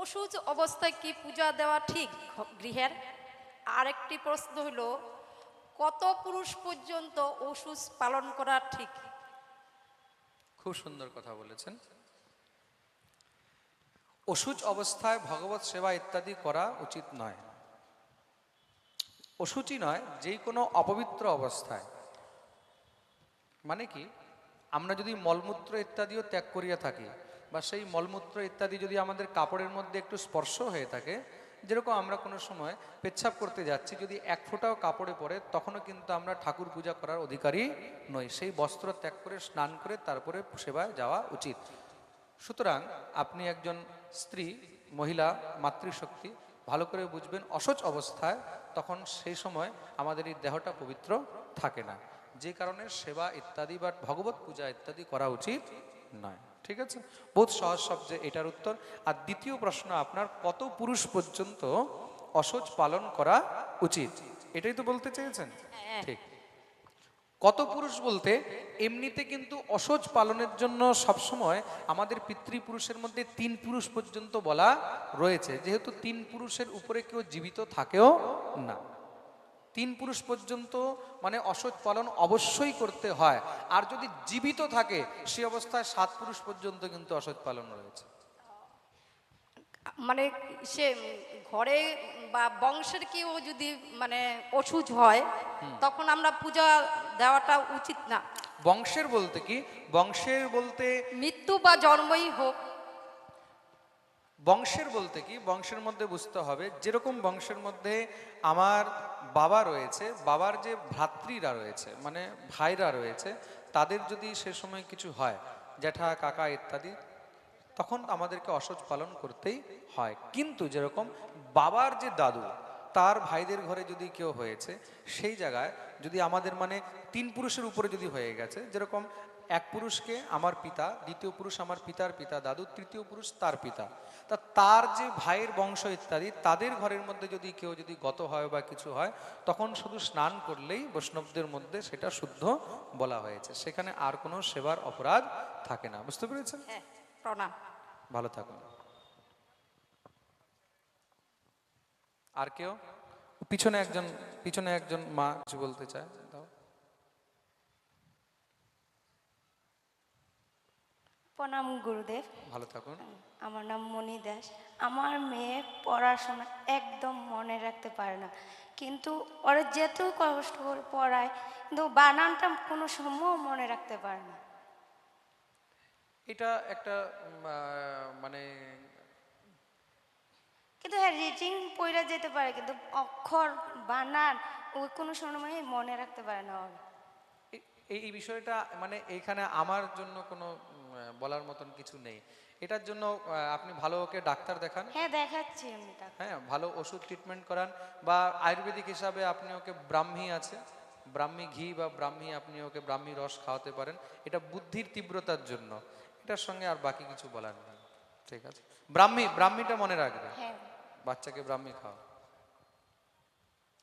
অসুচ অবস্থায় কি পূজা দেওয়া ঠিক গৃহের? আরেকটি প্রশ্ন হলো কত পুরুষ পর্যন্ত অসুচ পালন করা ঠিক? খুব সুন্দর কথা বলেছেন। অসুচ অবস্থায় ভগবত সেবা ইত্যাদি করা উচিত নয়। অসুচি নয়, যেই কোনো অপবিত্র অবস্থায়। মানে কি, আমরা যদি মলমূত্র ইত্যাদিও ত্যাগ করিয়া থাকি বা সেই মলমূত্র ইত্যাদি যদি আমাদের কাপড়ের মধ্যে একটু স্পর্শ হয়ে থাকে, যেরকম আমরা কোনো সময় পেচ্ছাপ করতে যাচ্ছি, যদি এক ফোঁটাও কাপড়ে পড়ে, তখনও কিন্তু আমরা ঠাকুর পূজা করার অধিকারী নই। সেই বস্ত্র ত্যাগ করে, স্নান করে তারপরে সেবায় যাওয়া উচিত। সুতরাং আপনি একজন স্ত্রী, মহিলা, মাতৃশক্তি, ভালো করে বুঝবেন অসচ অবস্থায় তখন সেই সময় আমাদের এই দেহটা পবিত্র থাকে না। যে কারণে সেবা ইত্যাদি বা ভগবত পূজা ইত্যাদি করা উচিত। নয়। ঠিক আছে? বহুত সহজ শব্দে এটার উত্তর। আর দ্বিতীয় প্রশ্ন আপনার কত পুরুষ পর্যন্ত অসচ পালন করা উচিত? এটাই তো বলতে চেয়েছেন? হ্যাঁ। ঠিক। কত পুরুষ বলতে এমনিতে কিন্তু অসজ পালনের জন্য সবসময় আমাদের পিতৃপুরুষের মধ্যে তিন পুরুষ পর্যন্ত বলা রয়েছে। যেহেতু তিন পুরুষের উপরে কেউ জীবিত থাকেও না। তিন পুরুষ পর্যন্ত মানে অসজ পালন অবশ্যই করতে হয়। আর যদি জীবিত থাকে সে অবস্থায় সাত পুরুষ পর্যন্ত কিন্তু অসজ পালন রয়েছে। মানে সে ঘরে বা বংশের কেউ যদি মানে অসুচ হয় তখন আমরা পূজা দেওয়াটা উচিত না। বংশের বলতে কি? বংশের বলতে মৃত্যু বা জন্মই হোক বংশের বলতে কি? বংশের মধ্যে বুঝতে হবে, যেরকম বংশের মধ্যে আমার বাবা রয়েছে, বাবার যে ভ্রাতৃরা রয়েছে মানে ভাইরা রয়েছে, তাদের যদি সে সময় কিছু হয়, জ্যাঠা, কাকা ইত্যাদি, তখন আমাদেরকে অসজ পালন করতেই হয়। কিন্তু যেরকম বাবার যে দাদু, তার ভাইদের ঘরে যদি কেউ হয়েছে, সেই জায়গায় যদি আমাদের মানে তিন পুরুষের উপরে যদি হয়ে গেছে, যেরকম এক পুরুষকে আমার পিতা দ্বিতীয় পুরুষ আমার পিতার পিতা দাদু তৃতীয় পুরুষ তার পিতা। তা তার যে ভাইয়ের বংশ ইত্যাদি তাদের ঘরের মধ্যে যদি কেউ যদি গত হয় বা কিছু হয় তখন শুধু স্নান করলেই বৈষ্ণবদের মধ্যে সেটা শুদ্ধ বলা হয়েছে। সেখানে আর কোনো সেবার অপরাধ থাকে না। বুঝতে পেরেছেন? হ্যাঁ প্রণাম। ভালো থাকুন। আর কেউ? পিছনে একজন পিছনে একজন মা কিছু বলতে চায় দাও প্রণাম গুরুদেব। ভালো থাকুন। আমার নাম মণি দাস। আমার মেয়ে পড়াশোনা একদম মনে রাখতে পারে না। কিন্তু ওরা যেত কষ্ট করে পড়ায় কিন্তু বানানটা কোনো সময় মনে রাখতে পারে না। এটা একটা মানে কিন্তু হ্যাঁ রিডিং পড়ে যেতে পারে কিন্তু অক্ষর বানান ওই কোনো সময় মনে রাখতে পারে না এই বিষয়টা মানে এইখানে আমার জন্য কোনো বলার মতন কিছু নেই। এটার জন্য আপনি ভালো ওকে ডাক্তার দেখান। হ্যাঁ দেখাচ্ছি আমি হ্যাঁ ভালো ওষুধ ট্রিটমেন্ট করান। বা আয়ুর্বেদিক হিসাবে আপনি ওকে ব্রাহ্মী আছে। ব্রাহ্মী ঘি বা ব্রাহ্মী আপনি ওকে ব্রাহ্মী রস খাওয়াতে পারেন। এটা বুদ্ধির তীব্রতার জন্য। এটার সঙ্গে আর বাকি কিছু বলার নেই। ঠিক আছে? ব্রাহ্মী ব্রাহ্মীটা মনে রাখবে। হ্যাঁ। বাচ্চাকে ব্রাহ্মী খাও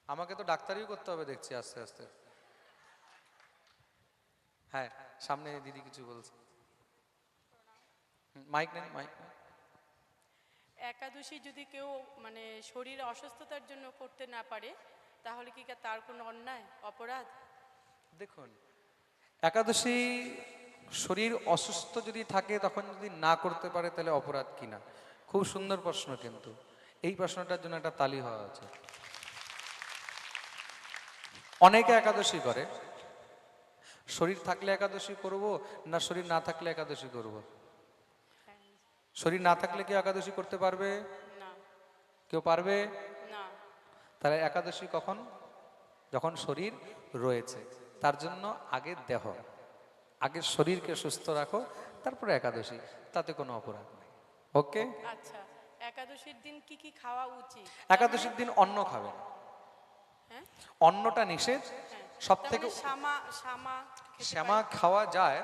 আমাকে তো ডাক্তারিও করতে হবে দেখছি আস্তে আস্তে। হ্যাঁ সামনে দিদি কিছু বলছে। মাইক নেন মাইক একাদশী যদি কেউ মানে শরীর অসুস্থতার জন্য করতে না পারে তাহলে কি তার কোনো অন্যায় অপরাধ? দেখুন একাদশী শরীর অসুস্থ যদি থাকে তখন যদি না করতে পারে তাহলে অপরাধ কিনা খুব সুন্দর প্রশ্ন কিন্তু। এই প্রশ্নটার জন্য একটা তালি হওয়া আছে অনেকে একাদশী করে। শরীর থাকলে একাদশী করব না শরীর না থাকলে একাদশী করব? শরীর না থাকলে কেউ একাদশী করতে পারবে? না। কেউ পারবে? না। তাহলে একাদশী কখন? যখন শরীর রয়েছে। তার জন্য আগে দেহ। আগে শরীরকে সুস্থ রাখো তারপরে একাদশী। তাতে কোনো অপরাধ নেই। ওকে? আচ্ছা একাদশীর দিন কি কি খাওয়া উচিত? একাদশীর দিন অন্ন খাবে না। হ্যাঁ? অন্নটা নিষেধ। হ্যাঁ। সব থেকে মানে শ্যামা খাওয়া যায়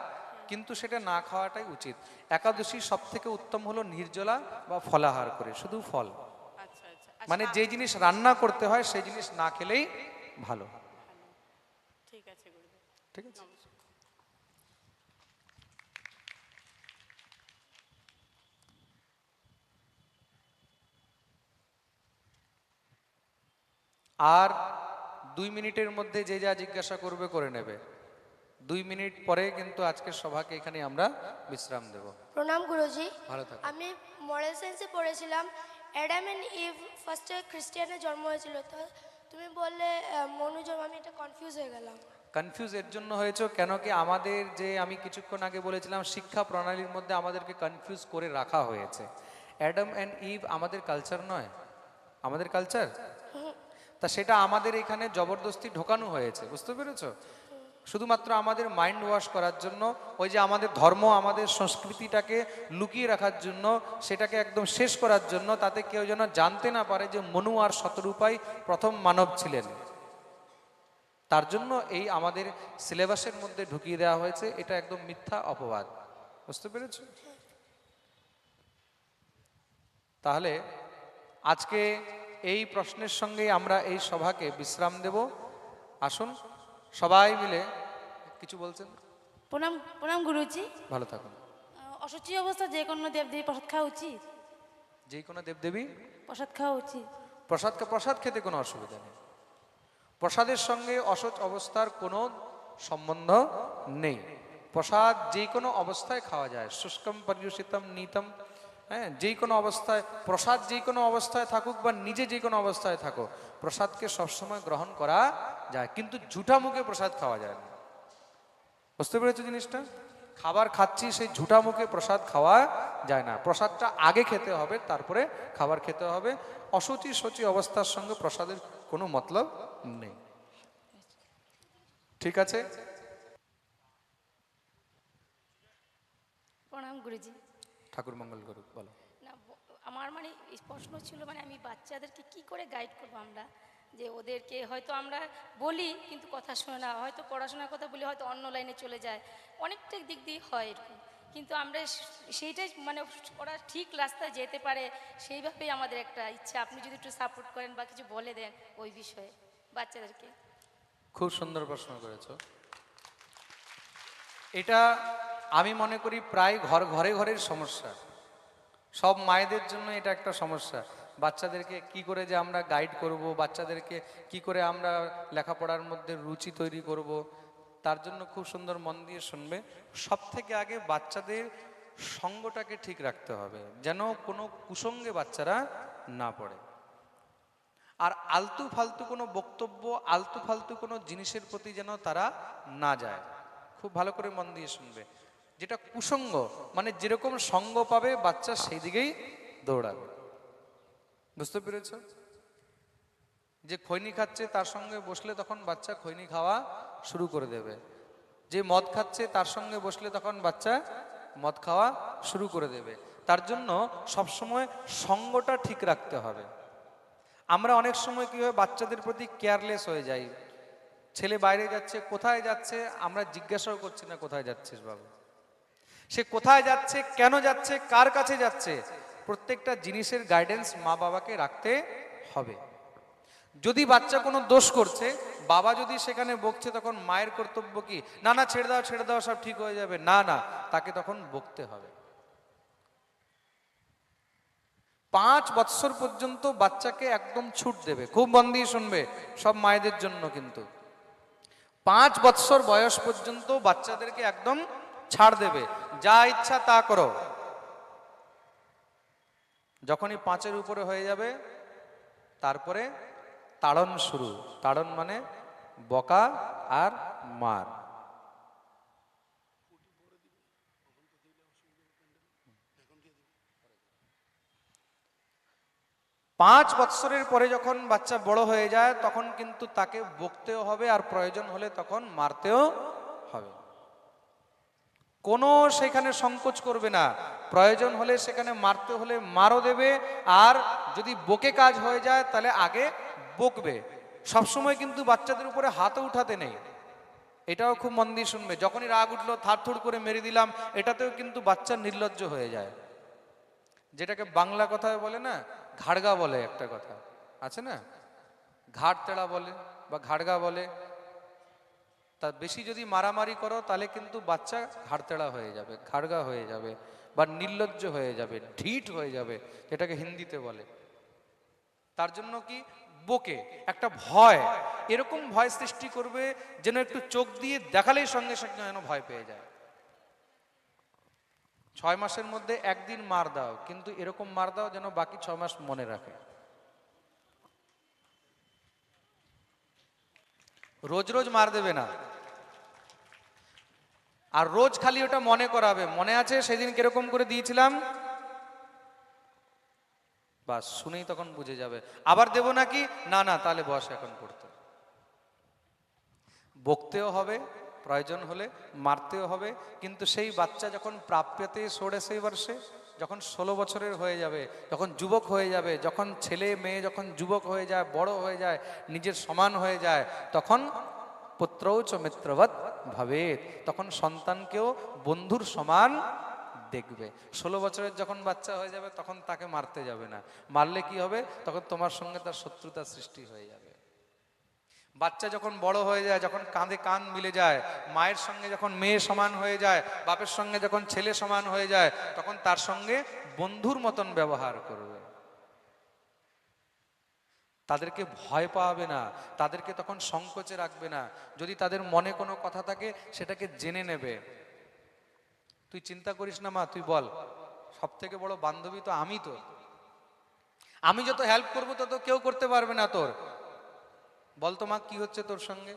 কিন্তু সেটা না খাওয়াটাই উচিত। একাদশী সব থেকে উত্তম হলো নির্জলা বা ফলাহার করে শুধু ফল। আচ্ছা, আচ্ছা। আচ্ছা, মানে যে জিনিস রান্না করতে হয় সেই জিনিস না খেলেই ভালো। ঠিক আছে ঠিক আছে? আর দুই মিনিটের মধ্যে যে যা জিজ্ঞাসা করবে করে নেবে। দুই মিনিট পরে কিন্তু আজকের সভাকে এখানে আমরা বিশ্রাম দেব। প্রণাম গুরুজি। ভালো থাকো আমি মরাল সায়েন্সে পড়েছিলাম। অ্যাডাম অ্যান্ড ইভ ফার্স্টে খ্রিস্টিয়ানের জন্ম হয়েছিল। তো তুমি বললে আহ, মনু জন্ম আমি এটা কনফিউজ হয়ে গেলাম। কনফিউজ এর জন্য হয়েছে কেন কি? আমাদের যে আমি কিছুক্ষণ আগে বলেছিলাম শিক্ষা প্রণালীর মধ্যে আমাদেরকে কনফিউজ করে রাখা হয়েছে। অ্যাডাম অ্যান্ড ইভ আমাদের কালচার নয়? আমাদের কালচার তা সেটা আমাদের এখানে জবরদস্তি ঢোকানো হয়েছে। বুঝতে পেরেছ? শুধুমাত্র আমাদের মাইন্ড ওয়াশ করার জন্য, ওই যে আমাদের ধর্ম, আমাদের সংস্কৃতিটাকে লুকিয়ে রাখার জন্য, সেটাকে একদম শেষ করার জন্য, তাতে কেউ যেন জানতে না পারে যে মনু আর শতরূপাই প্রথম মানব ছিলেন। তার জন্য এই আমাদের সিলেবাসের মধ্যে ঢুকিয়ে দেওয়া হয়েছে, এটা একদম মিথ্যা অপবাদ। বুঝতে পেরেছ? তাহলে আজকে এই প্রশ্নের সঙ্গে আমরা এই সভাকে বিশ্রাম দেব। আসুন সবাই মিলে কিছু বলছেন? প্রণাম প্রণাম গুরুজি। ভালো থাকুন। অসুচি অবস্থা যে কোনো দেবদেবী প্রসাদ খাওয়া উচিত? যে কোনো দেবদেবী? প্রসাদ খাওয়া উচিত। প্রসাদ প্রসাদ খেতে কোনো অসুবিধা নেই। প্রসাদের সঙ্গে অসৎ অবস্থার কোনো সম্বন্ধ নেই। প্রসাদ যে কোনো অবস্থায় খাওয়া যায়। শুষ্কম পর্যুষিতম নিতম হ্যাঁ যে কোনো অবস্থায় প্রসাদ যে কোনো অবস্থায় থাকুক বা নিজে যে কোনো অবস্থায় থাকো প্রসাদকে সবসময় গ্রহণ করা যায় কিন্তু ঝুঠা মুখে প্রসাদ খাওয়া যায় না। বুঝতে পেরেছ জিনিসটা? খাবার খাচ্ছি সেই ঝুটা মুখে প্রসাদ খাওয়া যায় না। প্রসাদটা আগে খেতে হবে তারপরে খাবার খেতে হবে। অসুচি সচি অবস্থার সঙ্গে প্রসাদের কোনো মতলব নেই। ঠিক আছে? প্রণাম গুরুজি। ঠাকুর মঙ্গল করুক বলো। না আমার মানে প্রশ্ন ছিল মানে আমি বাচ্চাদেরকে কি করে গাইড করব আমরা? যে ওদেরকে হয়তো আমরা বলি, কিন্তু কথা শোনে না, হয়তো পড়াশোনার কথা বলি, হয়তো অন্য লাইনে চলে যায়। অনেকটা দিক দিয়ে হয় এরকম। কিন্তু আমরা সেইটাই মানে ওরা ঠিক রাস্তায় যেতে পারে, সেইভাবেই আমাদের একটা ইচ্ছা। আপনি যদি একটু সাপোর্ট করেন বা কিছু বলে দেন ওই বিষয়ে বাচ্চাদেরকে। খুব সুন্দর প্রশ্ন করেছ। এটা আমি মনে করি প্রায় ঘর, ঘরে ঘরের সমস্যা। সব মায়েদের জন্য এটা একটা সমস্যা। বাচ্চাদেরকে কি করে যে আমরা গাইড করব, বাচ্চাদেরকে কি করে আমরা লেখাপড়ার মধ্যে রুচি তৈরি করব, তার জন্য খুব সুন্দর মন দিয়ে শুনবে। সব থেকে আগে বাচ্চাদের সঙ্গটাকে ঠিক রাখতে হবে, যেন কোনো কুসঙ্গে বাচ্চারা না পড়ে। আর আলতু ফালতু কোনো বক্তব্য, আলতু ফালতু কোনো জিনিসের প্রতি যেন তারা না যায়, খুব ভালো করে মন দিয়ে শুনবে। যেটা কুসঙ্গ মানে যেরকম সঙ্গ পাবে, বাচ্চা সেই দিকেই দৌড়াবে। বুঝতে পেরেছ? যে খৈনি খাচ্ছে তার সঙ্গে বসলে তখন বাচ্চা খৈনি খাওয়া শুরু করে দেবে। যে মদ খাচ্ছে তার সঙ্গে বসলে তখন বাচ্চা মদ খাওয়া শুরু করে দেবে। তার জন্য সবসময় সঙ্গটা ঠিক রাখতে হবে। আমরা অনেক সময় কি হয়, বাচ্চাদের প্রতি কেয়ারলেস হয়ে যাই। ছেলে বাইরে যাচ্ছে, কোথায় যাচ্ছে, আমরা জিজ্ঞাসাও করছি না, কোথায় যাচ্ছিস বাবু? সে কোথায় যাচ্ছে, কেন যাচ্ছে, কার কাছে যাচ্ছে? প্রত্যেকটা জিনিসের গাইডেন্স মা বাবাকে রাখতে হবে। যদি বাচ্চা কোনো দোষ করছে, বাবা যদি সেখানে বকছে তখন মায়ের কর্তব্য কি? না না, ছেড়ে দাও ছেড়ে দাও, সব ঠিক হয়ে যাবে। না না, তাকে তখন বকতে হবে। পাঁচ বৎসর পর্যন্ত বাচ্চাকে একদম ছুট দেবে। খুব মন দিয়ে শুনবে, সব মায়েদের জন্য কিন্তু। পাঁচ বৎসর বয়স পর্যন্ত বাচ্চাদেরকে একদম ছাড় দেবে। যা ইচ্ছা তা করো। যখনই পাঁচের উপরে হয়ে যাবে, তারপরে তাড়ন শুরু। তাড়ন মানে বকা আর মার। পাঁচ বৎসরের পরে যখন বাচ্চা বড় হয়ে যায়, তখন কিন্তু তাকে বকতেও হবে আর প্রয়োজন হলে তখন মারতেও হবে। কোনো সেখানে সংকোচ করবে না। প্রয়োজন হলে সেখানে মারতে হলে মারও দেবে, আর যদি বকে কাজ হয়ে যায় তাহলে আগে বকবে। সবসময় কিন্তু বাচ্চাদের উপরে হাতও উঠাতে নেই। এটাও খুব মন দিয়ে শুনবে। যখনই রাগ উঠল, থাড়থুড় করে মেরে দিলাম, এটাতেও কিন্তু বাচ্চা নির্লজ্জ হয়ে যায়। যেটাকে বাংলা কথায় বলে না, ঘাড়গা বলে একটা কথা। আছে না? ঘাট তেড়া বলে বা ঘাড়গা বলে। তা বেশি যদি মারামারি করো, তাহলে কিন্তু বাচ্চা ঘাড়তেড়া হয়ে যাবে, ঘাড়গা হয়ে যাবে বা নির্লজ্জ হয়ে যাবে ঢিট হয়ে যাবে, যেটাকে হিন্দিতে বলে। তার জন্য কি? বোকে, একটা ভয়। এরকম ভয় সৃষ্টি করবে যেন একটু চোখ দিয়ে দেখালেই সঙ্গে সঙ্গে যেন ভয় পেয়ে যায়। ছয় মাসের মধ্যে একদিন মার দাও, কিন্তু এরকম মার দাও যেন বাকি ছয় মাস মনে রাখে। রোজ রোজ মার দেবে না। আর রোজ খালি ওটা মনে করাবে। মনে আছে সেদিন কীরকম করে দিয়েছিলাম? বাস, শুনেই তখন বুঝে যাবে। আবার দেব নাকি? না না, তাহলে বস এখন পড়তে। বকতেও হবে, প্রয়োজন হলে মারতেও হবে, কিন্তু সেই বাচ্চা যখন প্রাপ্যতে সরে সেই বর্ষে যখন ষোলো বছরের হয়ে যাবে, যখন যুবক হয়ে যাবে, যখন ছেলে মেয়ে যখন যুবক হয়ে যায়, বড় হয়ে যায়, নিজের সমান হয়ে যায়, তখন পুত্রৌচ মিত্রবৎ ভাবে তখন সন্তানকেও বন্ধুর সমান দেখবে। ষোলো বছরের যখন বাচ্চা হয়ে যাবে, তখন তাকে মারতে যাবে না। মারলে কি হবে? তখন তোমার সঙ্গে তার শত্রুতা সৃষ্টি হয়ে যাবে। বাচ্চা যখন বড় হয়ে যায়, যখন কাঁধে কান মিলে যায়, মায়ের সঙ্গে যখন মেয়ে সমান হয়ে যায়, বাপের সঙ্গে যখন ছেলে সমান হয়ে যায়, তখন তার সঙ্গে বন্ধুর মতন ব্যবহার করবে। তাদেরকে ভয় পাওয়াবে না, তাদেরকে তখন সংকোচে রাখবে না। যদি তাদের মনে কোনো কথা থাকে, সেটাকে জেনে নেবে। তুই চিন্তা করিস না মা, তুই বল সব থেকে বড় বান্ধবী তো আমি তো। আমি যত হেল্প করব তত কেউ করতে পারবে না তোর। বলতো মা, কি হচ্ছে তোর সঙ্গে?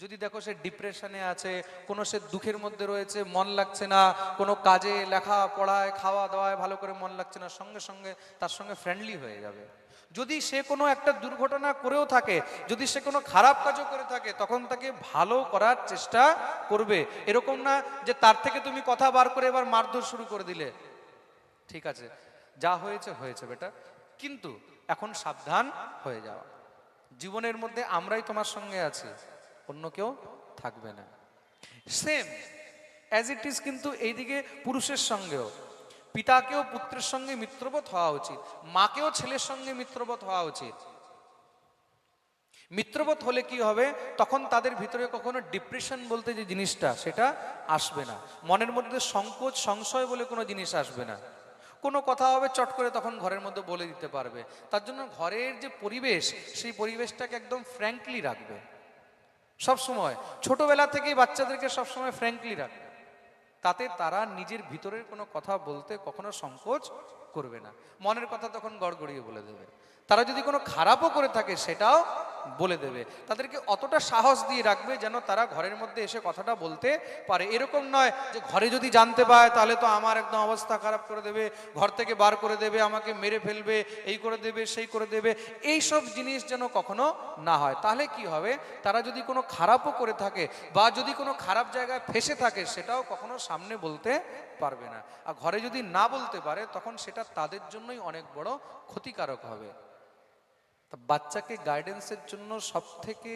যদি দেখো সে ডিপ্রেশনে আছে, কোনো সে দুঃখের মধ্যে রয়েছে, মন লাগছে না, কোনো কাজে লেখা পড়ায়, খাওয়া দাওয়ায় ভালো করে মন লাগছে না, সঙ্গে সঙ্গে তার সঙ্গে ফ্রেন্ডলি হয়ে যাবে। যদি সে কোনো একটা দুর্ঘটনা করেও থাকে, যদি সে কোনো খারাপ কাজও করে থাকে, তখন তাকে ভালো করার চেষ্টা করবে। এরকম না যে তার থেকে তুমি কথা বার করে এবার মারধর শুরু করে দিলে। ঠিক আছে, যা হয়েছে হয়েছে বেটা। কিন্তু এখন সাবধান হয়ে যাওয়া। জীবনের মধ্যে আমরাই তোমার সঙ্গে আছি, অন্য কেউ থাকবে না। সেম অ্যাজ ইট ইজ কিন্তু এইদিকে পুরুষের সঙ্গেও, পিতাকেও পুত্রের সঙ্গে মিত্রবোধ হওয়া উচিত, মাকেও ছেলের সঙ্গে মিত্রবোধ হওয়া উচিত। মিত্রবোধ হলে কি হবে? তখন তাদের ভিতরে কখনো ডিপ্রেশন বলতে যে জিনিসটা, সেটা আসবে না। মনের মধ্যে সংকোচ, সংশয় বলে কোনো জিনিস আসবে না। কোনো কথা হবে, চট করে তখন ঘরের মধ্যে বলে দিতে পারবে। তার জন্য ঘরের যে পরিবেশ, সেই পরিবেশটাকে একদম ফ্র্যাঙ্কলি রাখবে। সব সময়, ছোটবেলা থেকেই বাচ্চাদেরকে সব সময় ফ্র্যাঙ্কলি রাখবে। তাতে তারা নিজের ভিতরের কোনো কথা বলতে কখনো সংকোচ করবে না। মনের কথা তখন গড়গড়িয়ে বলে দেবে। তারা যদি কোনো খারাপও করে থাকে, সেটাও বলে দেবে। তাদেরকে অতটা সাহস দিয়ে রাখবে যেন তারা ঘরের মধ্যে এসে কথাটা বলতে পারে। এরকম নয় যে ঘরে যদি জানতে পায়, তাহলে তো আমার একদম অবস্থা খারাপ করে দেবে, ঘর থেকে বার করে দেবে, আমাকে মেরে ফেলবে, এই করে দেবে, সেই করে দেবে। এই সব জিনিস যেন কখনো না হয়। তাহলে কি হবে? তারা যদি কোনো খারাপও করে থাকে বা যদি কোনো খারাপ জায়গায় ফেসে থাকে, সেটাও কখনো সামনে বলতে পারবে না। আর ঘরে যদি না বলতে পারে, তখন সেটা তাদের জন্যই অনেক বড় ক্ষতিকারক হবে। তা বাচ্চাকে গাইডেন্সের জন্য সব থেকে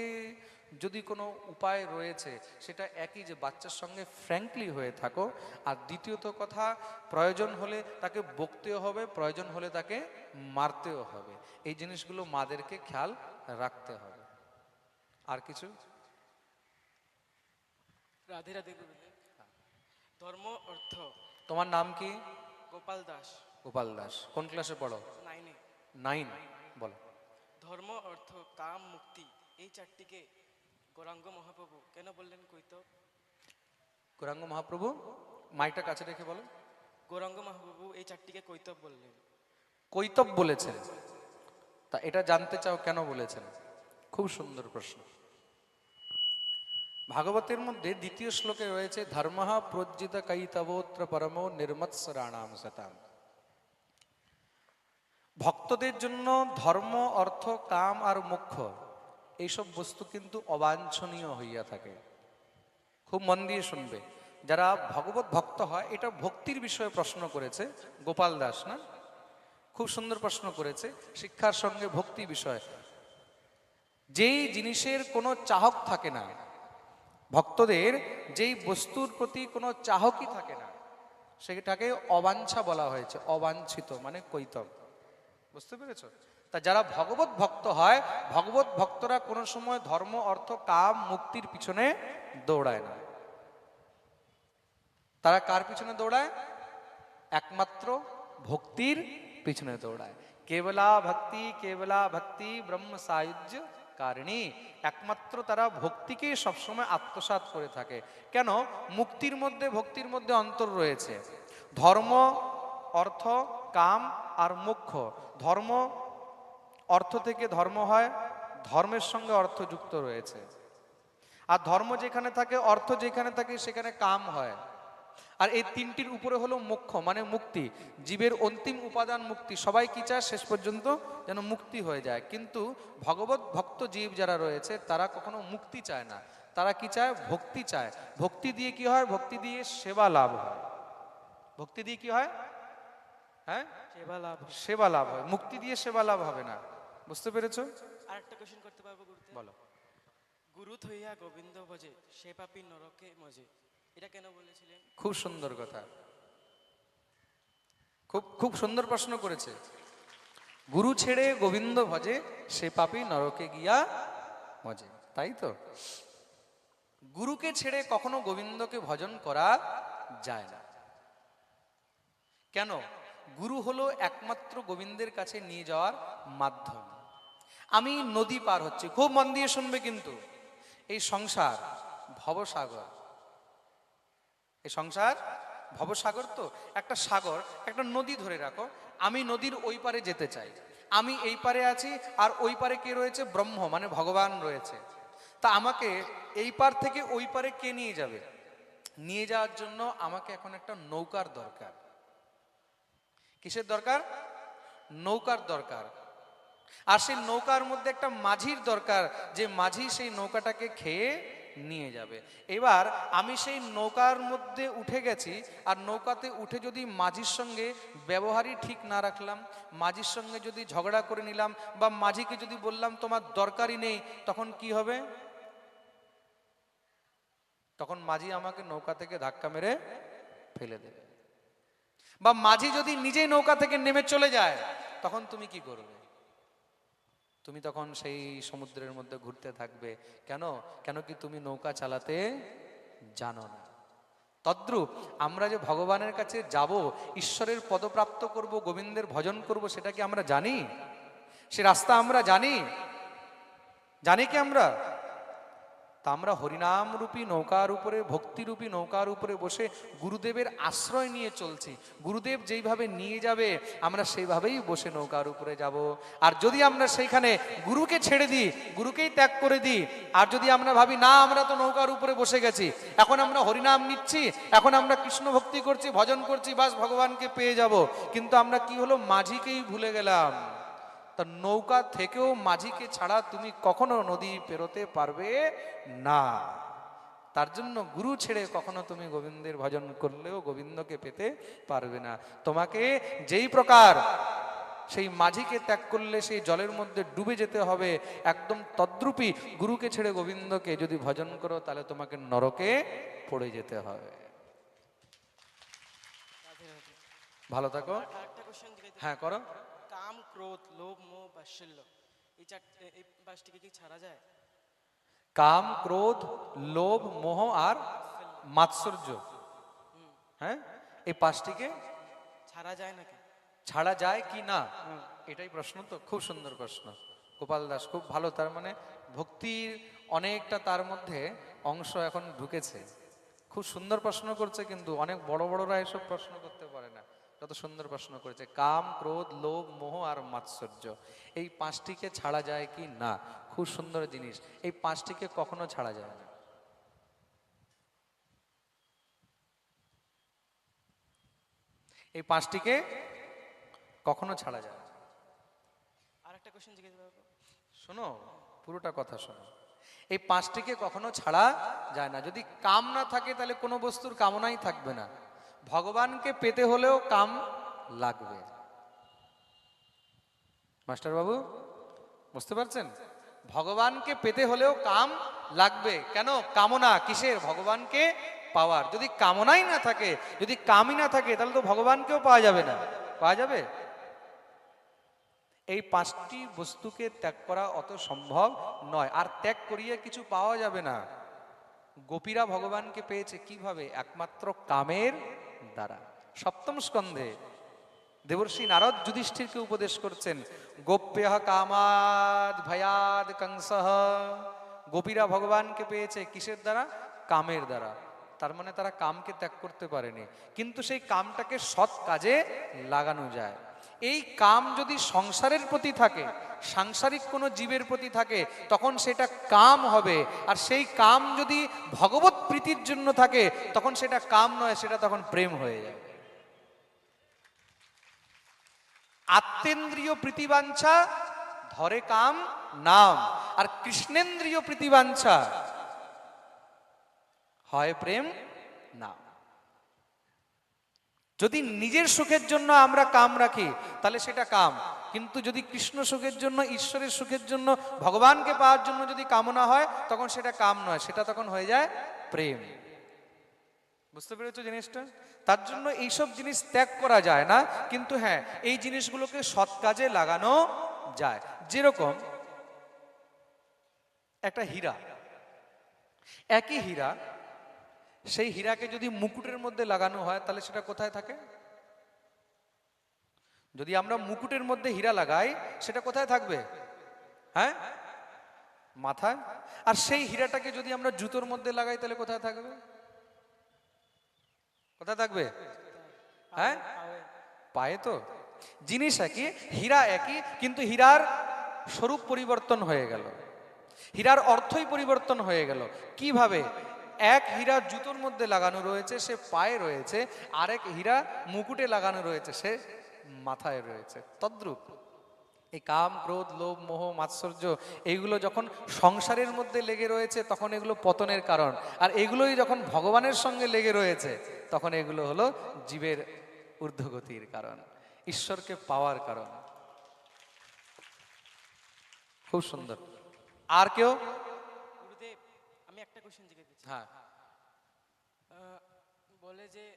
যদি কোনো উপায় রয়েছে সেটা একই যে বাচ্চার সঙ্গে ফ্র্যাঙ্কলি হয়ে থাকো। আর দ্বিতীয়ত কথা প্রয়োজন হলে তাকে বকতেও হবে প্রয়োজন হলে তাকে মারতেও হবে। এই জিনিসগুলো মাদেরকে খেয়াল রাখতে হবে। আর কিছু? রাধে রাধে ধর্ম অর্থ। তোমার নাম কি? গোপাল দাস। গোপাল দাস। কোন ক্লাসে পড়ো? নাইনে নাইন ধর্ম অর্থ কাম মুক্তি এই চারটিকে গৌরাঙ্গ মহাপ্রভু কেন বললেন কৈতব গৌরাঙ্গ মহাপ্রভু মাইকটা কাছে রেখে বলো। গৌরাঙ্গ মহাপ্রভু এই চারটিকে কৈতব বললেন। কৈতব বলেছেন। তা এটা জানতে চাও কেন বলেছেন? খুব সুন্দর প্রশ্ন। ভাগবতের মধ্যে দ্বিতীয় শ্লোকে রয়েছে ধর্মহা প্রজ্জিত কৈতবোত্র পরম নির্মৎসরাণাম শতাম ভক্তদের জন্য ধর্ম, অর্থ, কাম আর মোক্ষ এইসব বস্তু কিন্তু অবাঞ্ছনীয় হইয়া থাকে। খুব মন দিয়ে শুনবে। যারা ভগবত ভক্ত হয়, এটা ভক্তির বিষয়ে প্রশ্ন করেছে, গোপাল দাস না? খুব সুন্দর প্রশ্ন করেছে, শিক্ষার সঙ্গে ভক্তি বিষয়। যেই জিনিসের কোনো চাহক থাকে না, ভক্তদের যেই বস্তুর প্রতি কোনো চাহকই থাকে না, সেটাকে অবাঞ্ছা বলা হয়েছে, অবাঞ্ছিত মানে কৈতব বুঝতে তা যারা ভগবত ভক্ত হয়, ভগবত ভক্তরা কোনো সময় ধর্ম, অর্থ, কাম, মুক্তির পিছনে দৌড়ায় না। তারা কার পিছনে দৌড়ায়? একমাত্র ভক্তির পিছনে দৌড়ায়। কেবলা ভক্তি কেবলা ভক্তি, ব্রহ্ম সায়ুজ্য কারণী। একমাত্র তারা ভক্তিকেই সবসময় আত্মসাৎ করে থাকে। কেন? মুক্তির মধ্যে, ভক্তির মধ্যে অন্তর রয়েছে। ধর্ম, অর্থ কাম আর মোক্ষ ধর্ম অর্থ থেকে ধর্ম হয়, ধর্মের সঙ্গে অর্থ যুক্ত রয়েছে। আর ধর্ম যেখানে থাকে, অর্থ যেখানে থাকে, সেখানে কাম হয়। আর এই তিনটির উপরে হলো মোক্ষ মানে মুক্তি। জীবের অন্তিম উপাদান মুক্তি। সবাই কি চায়? শেষ পর্যন্ত যেন মুক্তি হয়ে যায়। কিন্তু ভগবত ভক্ত জীব যারা রয়েছে, তারা কখনো মুক্তি চায় না। তারা কি চায়? ভক্তি চায়। ভক্তি দিয়ে কি হয়? ভক্তি দিয়ে সেবা লাভ হয়। ভক্তি দিয়ে কি হয়? হ্যাঁ? সেবা লাভ সেবা লাভ হয়। মুক্তি দিয়ে সেবা লাভ হবে না। বুঝতে পেরেছ? আর একটা কোশ্চেন করতে পারব গুরুতে? বলো। গুরু থইয়া গোবিন্দ ভজে সে পাপি নরকে মজে। এটা কেন বলেছিলেন? খুব সুন্দর কথা। খুব খুব সুন্দর প্রশ্ন করেছে। গুরু ছেড়ে গোবিন্দ ভজে সে পাপি নরকে গিয়া মজে। তাই তো? গুরুকে ছেড়ে কখনো গোবিন্দকে ভজন করা যায় না। কেন? গুরু হলো একমাত্র গোবিন্দের কাছে নিয়ে যাওয়ার মাধ্যম। আমি নদী পার হচ্ছি। খুব মন দিয়ে শুনবে কিন্তু। এই সংসার ভবসাগর। এই সংসার ভবসাগর তো? একটা সাগর, একটা নদী ধরে রাখো। আমি নদীর ওই পারে যেতে চাই। আমি এই পারে আছি আর ওই পারে কে রয়েছে? ব্রহ্ম মানে ভগবান রয়েছে। তা আমাকে এই পার থেকে ওই পারে কে নিয়ে যাবে? নিয়ে যাওয়ার জন্য আমাকে এখন একটা নৌকার দরকার। কিসের দরকার? নৌকার দরকার। আর সেই নৌকার মধ্যে একটা মাঝির দরকার, যে মাঝি সেই নৌকাটাকে খেয়ে নিয়ে যাবে। এবার আমি সেই নৌকার মধ্যে উঠে গেছি, আর নৌকাতে উঠে যদি মাঝির সঙ্গে ব্যবহারই ঠিক না রাখলাম, মাঝির সঙ্গে যদি ঝগড়া করে নিলাম, বা মাঝিকে যদি বললাম, তোমার দরকারই নেই তখন কি হবে? তখন মাঝি আমাকে নৌকা থেকে ধাক্কা মেরে ফেলে দেবে। বা মাঝি যদি নিজেই নৌকা থেকে নেমে চলে যায়, তখন তুমি কি করবে? তুমি তখন সেই সমুদ্রের মধ্যে ঘুরতে থাকবে। কেন? কেন কি তুমি নৌকা চালাতে জানো না? তদ্রূপ আমরা যে ভগবানের কাছে যাব, ঈশ্বরের পদপ্রাপ্ত করব, গোবিন্দের ভজন করব, সেটা কি আমরা জানি? সে রাস্তা আমরা জানি? জানি কি আমরা? তা আমরা হরিনাম রূপী, নৌকার উপরে ভক্তিরূপী নৌকার উপরে বসে গুরুদেবের আশ্রয় নিয়ে চলছি। গুরুদেব যেইভাবে নিয়ে যাবে, আমরা সেইভাবেই বসে নৌকার উপরে যাব। আর যদি আমরা সেইখানে গুরুকে ছেড়ে দিই, গুরুকেই ত্যাগ করে দিই, আর যদি আমরা ভাবি, না, আমরা তো নৌকার উপরে বসে গেছি, এখন আমরা হরিনাম নিচ্ছি, এখন আমরা কৃষ্ণ ভক্তি করছি, ভজন করছি, বাস ভগবানকে পেয়ে যাব। কিন্তু আমরা কি হলো, মাঝিকেই ভুলে গেলাম। তা নৌকা থেকেও মাঝিকে ছাড়া তুমি কখনো নদী পেরোতে পারবে না। তার জন্য গুরু ছেড়ে কখনো তুমি গোবিন্দের ভজন করলেও গোবিন্দকে পেতে পারবে না। তোমাকে যেই প্রকার সেই মাঝিকে ত্যাগ করলে সেই জলের মধ্যে ডুবে যেতে হবে একদম তদ্রূপী গুরুকে ছেড়ে গোবিন্দকে যদি ভজন করো তাহলে তোমাকে নরকে পড়ে যেতে হবে। ভালো থাকো। হ্যাঁ করো। কাম ক্রোধ লোভ মোহ বাৎসল্য এই চারটে এই পাঁচটিকে কি ছাড়া যায় কাম ক্রোধ লোভ মোহ আর মাৎসর্য হ্যাঁ এই পাঁচটিকে ছাড়া যায় নাকি ছাড়া যায় কি না এটাই প্রশ্ন তো খুব সুন্দর প্রশ্ন গোপাল দাস খুব ভালো তার মানে ভক্তির অনেকটা তার মধ্যে অংশ এখন ঢুকেছে খুব সুন্দর প্রশ্ন করছে কিন্তু অনেক বড় বড়রা এসব প্রশ্ন করতে কত সুন্দর প্রশ্ন করেছে কাম ক্রোধ লোভ মোহ আর মাৎসর্য। এই পাঁচটিকে ছাড়া যায় কি না? খুব সুন্দর জিনিস। এই পাঁচটিকে কখনো ছাড়া যায় না। এই পাঁচটিকে কখনো ছাড়া যায় না। আর একটা কোশ্চেন জিজ্ঞাসা শোনো পুরোটা কথা শোনো। এই পাঁচটিকে কখনো ছাড়া যায় না। যদি কাম না থাকে তাহলে কোনো বস্তুর কামনাই থাকবে না। ভগবানকে পেতে হলেও কাম লাগবে। মাস্টার বাবু বুঝতে পারছেন? ভগবানকে পেতে হলেও কাম লাগবে। কেন? কামনা কিসের? ভগবানকে পাওয়ার। যদি কামনাই না থাকে, যদি কামই না থাকে, তাহলে তো ভগবানকেও পাওয়া যাবে না। পাওয়া যাবে? এই পাঁচটি বস্তুকে ত্যাগ করা অত সম্ভব নয়। আর ত্যাগ করিয়ে কিছু পাওয়া যাবে না। গোপীরা ভগবানকে পেয়েছে কীভাবে? একমাত্র কামের দ্বারা। সপ্তম স্কন্ধে দেবর্ষি নারদ যুধিষ্ঠিরকে উপদেশ করছেন, গোপ্যহ কামাদ ভয়াদ কংসহ গোপীরা ভগবানকে পেয়েছে কিসের দ্বারা? কামের দ্বারা। তার মানে তারা কামকে ত্যাগ করতে পারেনি। কিন্তু সেই কামটাকে সৎ কাজে লাগানো যায়। এই কাম যদি সংসারের প্রতি থাকে, সাংসারিক কোনো জীবের প্রতি থাকে, তখন সেটা কাম হবে। আর সেই কাম যদি ভগবত প্রীতির জন্য থাকে, তখন সেটা কাম নয়, সেটা তখন প্রেম হয়ে যাবে। আত্মেন্দ্রিয় প্রীতিবাঞ্ছা, ধরে কাম, নাম। আর কৃষ্ণেন্দ্রিয় প্রীতিবাঞ্ছা, হয় প্রেম যদি নিজের সুখের জন্য আমরা কাম রাখি, তাহলে সেটা কাম। কিন্তু যদি কৃষ্ণ সুখের জন্য, ঈশ্বরের সুখের জন্য, ভগবানকে পাওয়ার জন্য যদি কামনা হয়, তখন সেটা কাম নয়, সেটা তখন হয়ে যায় প্রেম। বুঝতে পেরেছ জিনিসটা? তার জন্য এইসব জিনিস ত্যাগ করা যায় না, কিন্তু হ্যাঁ এই জিনিসগুলোকে সৎ কাজে লাগানো যায়। যেরকম একটা হীরা, একই হীরা সেই হীরাকে যদি মুকুটের মধ্যে লাগানো হয়, তাহলে সেটা কোথায় থাকে? যদি আমরা মুকুটের মধ্যে হীরা লাগাই, সেটা কোথায় থাকবে? হ্যাঁ? মাথায়? আর সেই হীরাটাকে যদি আমরা জুতোর মধ্যে লাগাই, তাহলে কোথায় থাকবে? কোথায় থাকবে? হ্যাঁ? পায়ে তো। জিনিস একই, হীরা একই, কিন্তু হীরার স্বরূপ পরিবর্তন হয়ে গেল। হীরার অর্থই পরিবর্তন হয়ে গেল। কীভাবে? এক হীরা জুতোর মধ্যে লাগানো রয়েছে, সে পায়ে রয়েছে, আরেক হীরা মুকুটে লাগানো রয়েছে, সে মাথায় রয়েছে। তদ্রূপ এই কাম, ক্রোধ, লোভ, মোহ, মাৎসর্য, এইগুলো যখন সংসারের মধ্যে লেগে রয়েছে, তখন এগুলো পতনের কারণ। আর এগুলোই যখন ভগবানের সঙ্গে লেগে রয়েছে, তখন এগুলো হলো জীবের ঊর্ধ্বগতির কারণ, ঈশ্বরকে পাওয়ার কারণ। খুব সুন্দর। আর কেউ? হ্যাঁ বলে যে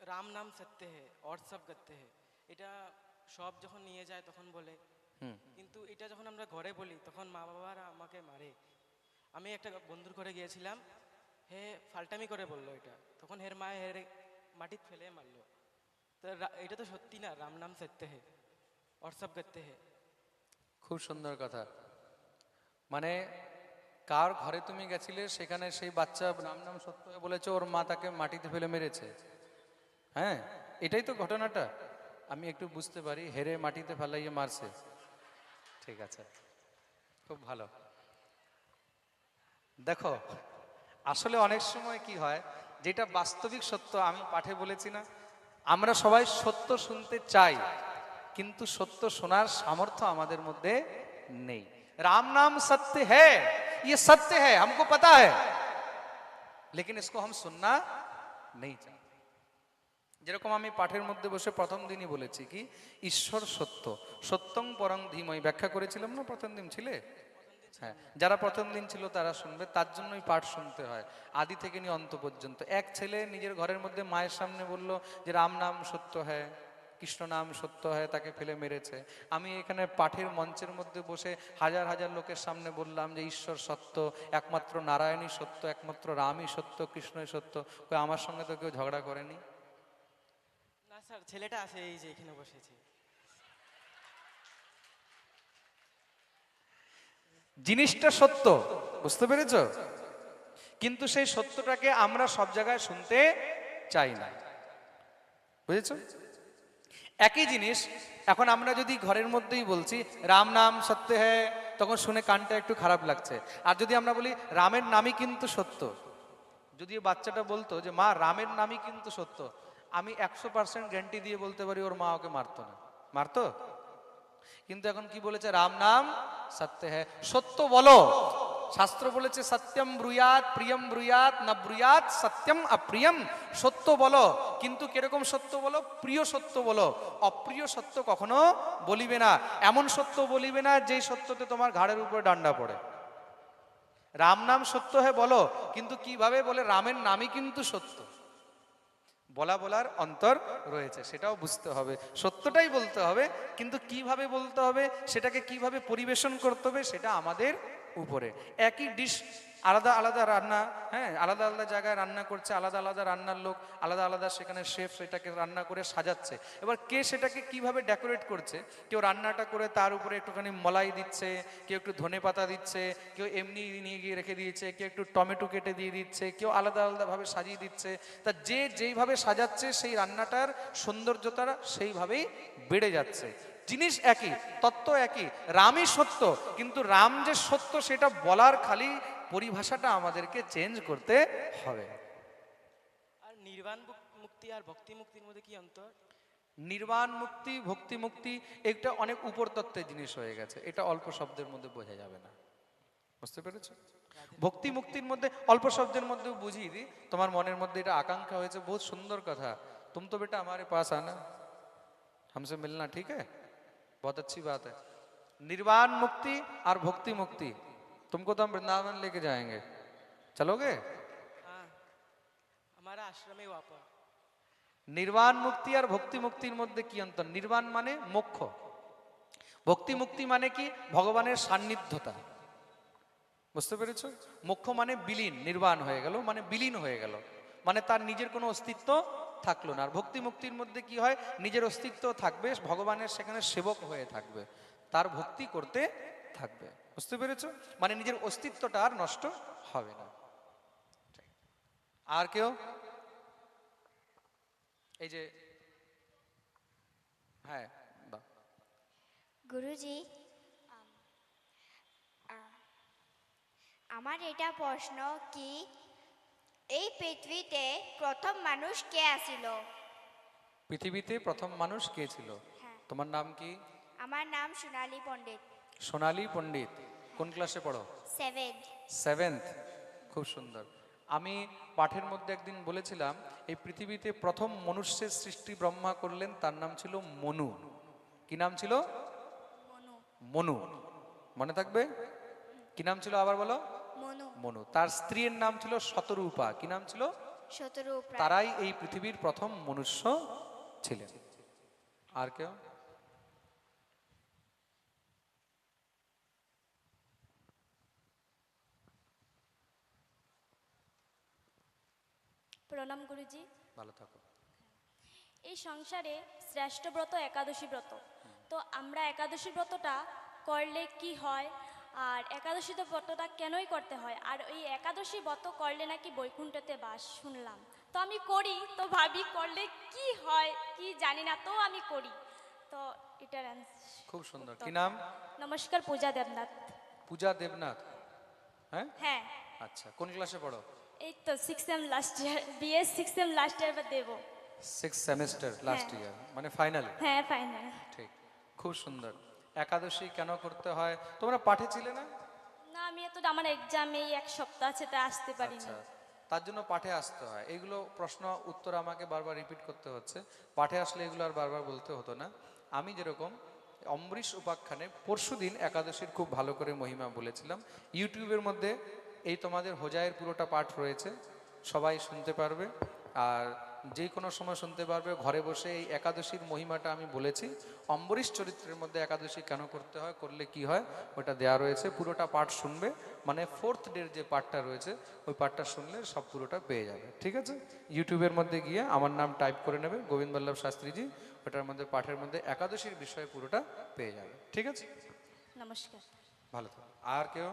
রাম নাম সত্য হে অর সব গত্য হে এটা সব যখন নিয়ে যায় তখন বলে হুম। কিন্তু এটা যখন আমরা ঘরে বলি তখন মা বাবারা আমাকে মারে আমি একটা বন্ধুর ঘরে গিয়েছিলাম হে ফাল্টামি করে বলল এটা। তখন হের মা হের মাটিত ফেলে মারলো। তো রা- এটা তো সত্যি না রাম নাম সত্য হে অর সব গত্য হে। খুব সুন্দর কথা। মানে কার ঘরে তুমি গেছিলে? সেখানে সেই বাচ্চা নাম নাম সত্য বলেছে, ওর মা তাকে মাটিতে ফেলে মেরেছে। হ্যাঁ এটাই তো ঘটনাটা। আমি একটু বুঝতে পারি, হেরে মাটিতে ফেলাইয়ে মারছে। ঠিক আছে, খুব ভালো। দেখো, আসলে অনেক সময় কি হয়, যেটা বাস্তবিক সত্য আমি পাঠে বলেছি না, আমরা সবাই সত্য শুনতে চাই, কিন্তু সত্য শোনার সামর্থ্য আমাদের মধ্যে নেই। রাম নাম সত্য হ্যাঁ ये सत्य है हमको पता है लेकिन इसको हम सुनना नहीं चाहते যেরকম আমি পাঠের মধ্যে বসে প্রথম দিনই বলেছি কি ঈশ্বর সত্য সত্যং পরং ধীময় ব্যাখ্যা করেছিলাম না প্রথম দিন ছিলে হ্যাঁ যারা প্রথম দিন ছিল তারা শুনবে তার জন্যই পাঠ শুনতে হয় আদি থেকে নিয়ে অন্ত পর্যন্ত এক ছেলে নিজের ঘরের মধ্যে মায়ের সামনে বলল যে রাম নাম সত্য হ্যায় কৃষ্ণ নাম সত্য হয় তাকে ফেলে মেরেছে। আমি এখানে পাঠের মঞ্চের মধ্যে বসে হাজার হাজার লোকের সামনে বললাম যে ঈশ্বর সত্য একমাত্র নারায়ণই সত্য একমাত্র রামই সত্য কৃষ্ণই সত্য। কই আমার সঙ্গে তো কেউ ঝগড়া করেনি? না স্যার ছেলেটা আছে এই যে এখানে বসেছে। জিনিসটা সত্য বুঝতে পেরেছ? কিন্তু সেই সত্যটাকে আমরা সব জায়গায় শুনতে চাই না। বুঝেছ? একই জিনিস, এখন আমরা যদি ঘরের মধ্যেই বলছি, রাম নাম সত্য হ্যাঁ তখন শুনে কানটা একটু খারাপ লাগছে। আর যদি আমরা বলি, রামের নামই কিন্তু সত্য যদি বাচ্চাটা বলতো যে, মা, রামের নামই কিন্তু সত্য আমি একশো পার্সেন্ট গ্যারান্টি দিয়ে বলতে পারি, ওর মা ওকে মারতো না মারতো? কিন্তু এখন কি বলেছে, রাম নাম সত্য হ্যাঁ সত্য বলো। শাস্ত্র বলেছে, সত্যম ব্রুয়াত, প্রিয়ম ব্রুয়াত, না ব্রুয়াত, সত্যম অপ্রিয়ম, সত্য বলো। কিন্তু কীরকম সত্য বলো? প্রিয় সত্য বলো। অপ্রিয় সত্য কখনো বলিবে না। এমন সত্য বলিবে না, যেই সত্যতে তোমার ঘাড়ের উপরে ডান্ডা পড়ে। রাম নাম সত্য হ্যাঁ বলো, কিন্তু কীভাবে বলে? রামের নামই কিন্তু সত্য। বলা বলার অন্তর রয়েছে, সেটাও বুঝতে হবে। সত্যটাই বলতে হবে, কিন্তু কীভাবে বলতে হবে? সেটাকে কীভাবে পরিবেশন করতে হবে? সেটা আমাদের উপরে। একই ডিশ আলাদা আলাদা রান্না হ্যাঁ আলাদা আলাদা জায়গায় রান্না করছে, আলাদা আলাদা রান্নার লোক, আলাদা আলাদা সেখানে শেফ সেটাকে রান্না করে সাজাচ্ছে। এবার কে সেটাকে কীভাবে ডেকোরেট করছে? কেউ রান্নাটা করে তার উপরে একটুখানি মলাই দিচ্ছে, কেউ একটু ধনে পাতা দিচ্ছে, কেউ এমনি নিয়ে গিয়ে রেখে দিয়েছে, কেউ একটু টমেটো কেটে দিয়ে দিচ্ছে, কেউ আলাদা আলাদাভাবে সাজিয়ে দিচ্ছে। তা যে যেইভাবে সাজাচ্ছে, সেই রান্নাটার সৌন্দর্যতা সেইভাবেই বেড়ে যাচ্ছে। জিনিস একই তত্ত্ব একই রামই সত্য কিন্তু রাম যে সত্য সেটা বলার খালি পরিভাষাটা আমাদেরকে চেঞ্জ করতে হবে আর নির্বাণ মুক- মুক্তি আর ভক্তি মুক্তির মধ্যে কি অন্তর নির্বাণ মুক্তি ভক্তি মুক্তি এটা অনেক উপর তত্ত্বের জিনিস হয়ে গেছে এটা অল্প শব্দের মধ্যে বোঝা যাবে না বুঝতে পেরেছো ভক্তি মুক্তির মধ্যে অল্প শব্দের মধ্যেও বুঝিয়ে দিই তোমার মনের মধ্যে এটা আকাঙ্ক্ষা হয়েছে বহুত সুন্দর কথা তুম তো বেটা हमारे पास आना हमसे मिलना ठीक है बहुत अच्छी बात है निर्वाण मुक्ति और भक्ति मुक्ति तुमको तो हम वृंदावन लेके जाएंगे चलोगे हाँ हमारा आश्रम है वहाँ पर নির্বাণ মুক্তি আর ভক্তি মুক্তির মধ্যে কি অন্তর নির্বাণ মানে মোক্ষ ভক্তি মুক্তি মানে কি ভগবানের সান্নিধ্যতা বুঝতে পেরেছ মোক্ষ মানে বিলীন নির্বাণ হয়ে গেল মানে বিলীন হয়ে গেল মানে তার নিজের কোনো অস্তিত্ব থাকল না। আর ভক্তি মুক্তির মধ্যে কি হয়? নিজের অস্তিত্ব থাকবে, ভগবানের সেখানে সেবক হয়ে থাকবে। তার ভক্তি করতে থাকবে। বুঝতে পেরেছ? মানে নিজের অস্তিত্বটা আর নষ্ট হবে না। আর কেউ? এই যে হ্যাঁ গুরুজি আমার এটা প্রশ্ন কি এই পৃথিবীতে প্রথম মানুষ কে আসিল পৃথিবীতে প্রথম মানুষ কে ছিল? হ্যাঁ। তোমার নাম কি? আমার নাম সোনালী পণ্ডিত। সোনালী পণ্ডিত। কোন ক্লাসে পড়ো? সেভেন সেভেন্থ খুব সুন্দর। আমি পাঠের মধ্যে একদিন বলেছিলাম এই পৃথিবীতে প্রথম মনুষ্যের সৃষ্টি ব্রহ্মা করলেন তার নাম ছিল মনু। কি নাম ছিল? মনু। মনে থাকবে? কি নাম ছিল আবার বলো? মনু। মনু। তার স্ত্রীর নাম ছিল শতরূপা। কি নাম ছিল? তারাই এই পৃথিবীর প্রথম মনুষ্য ছিলেন। আর কেউ? প্রণাম গুরুজি। ভালো থাকো। এই সংসারে শ্রেষ্ঠ ব্রত একাদশী ব্রত। তো আমরা একাদশী ব্রতটা করলে কি হয়? আর একাদশী তো ব্রতটা কেনই করতে হয়? আর ওই একাদশী ব্রত করলে নাকি বৈকুণ্ঠতে বাস? শুনলাম। তো আমি করি তো ভাবি করলে কি হয় কি জানি না তো আমি করি। তো এটার খুব সুন্দর। কি নাম? নমস্কার পূজা দেবনাথ। পূজা দেবনাথ। হ্যাঁ? হ্যাঁ। আচ্ছা কোন ক্লাসে পড়ো? এই তো six sem last year BS six sem last year বা দেবো। সিক্স সেমিস্টার লাস্ট ইয়ার মানে ফাইনাল হ্যাঁ ফাইনাল ঠিক খুব সুন্দর। একাদশী কেন করতে হয়? তোমরা পাঠে ছিলে না? না আমি এত আমার এক্সাম এই এক সপ্তাহ আছে তাই আসতে পারিনি। আচ্ছা তার জন্য পাঠে আসতে হয়। এগুলো প্রশ্ন উত্তর আমাকে বারবার রিপিট করতে হচ্ছে। পাঠে আসলে এগুলো আর বারবার বলতে হতো না। আমি যেরকম অম্বরীশ উপাখ্যানে পরশুদিন একাদশীর খুব ভালো করে মহিমা বলেছিলাম। ইউটিউবের মধ্যে এই তোমাদের হোজায়ের পুরোটা পাঠ রয়েছে। সবাই শুনতে পারবে। আর যে কোনো সময় শুনতে পারবে ঘরে বসে এই একাদশীর মহিমাটা আমি বলেছি। অম্বরীশ চরিত্রের মধ্যে একাদশী কেন করতে হয় করলে কি হয় ওটা দেয়া রয়েছে। পুরোটা পাঠ শুনবে মানে ফোর্থ ডের যে পাঠটা রয়েছে ওই পাঠটা শুনলে সব পুরোটা পেয়ে যাবে ঠিক আছে? ইউটিউবের মধ্যে গিয়ে আমার নাম টাইপ করে নেবে গোবিন্দ বল্লভ শাস্ত্রীজি ওটার মধ্যে পাঠের মধ্যে একাদশীর বিষয়ে পুরোটা পেয়ে যাবে ঠিক আছে? নমস্কার। ভালো থাকো। আর কেউ?